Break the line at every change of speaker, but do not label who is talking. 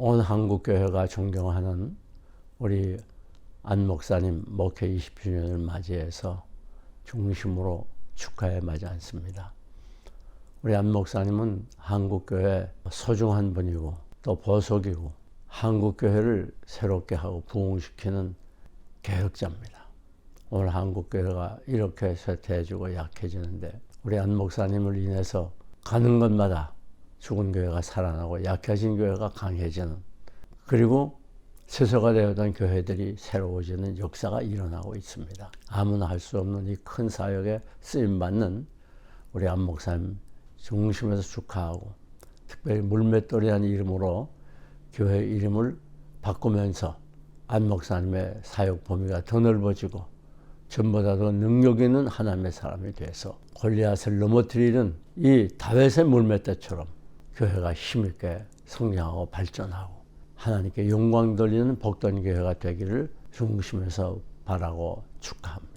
온 한국 교회가 존경하는 우리 안 목사님 목회 20주년을 맞이해서 중심으로 축하에 맞지 않습니다. 우리 안 목사님은 한국 교회 소중한 분이고 또 보석이고 한국 교회를 새롭게 하고 부흥시키는 개혁자입니다. 오늘 한국 교회가 이렇게 쇠퇴해지고 약해지는데 우리 안 목사님을 인해서 가는 곳마다 죽은 교회가 살아나고 약해진 교회가 강해지는 그리고 세서가 되었던 교회들이 새로워지는 역사가 일어나고 있습니다. 아무나 할 수 없는 이 큰 사역에 쓰임 받는 우리 안 목사님 중심에서 축하하고 특별히 물맷돌이라는 이름으로 교회 이름을 바꾸면서 안 목사님의 사역 범위가 더 넓어지고 전보다 더 능력 있는 하나님의 사람이 돼서 골리앗을 넘어뜨리는 이 다윗의 물맷대처럼 교회가 힘있게 성장하고 발전하고 하나님께 영광 돌리는 복된 교회가 되기를 중심에서 바라고 축하합니다.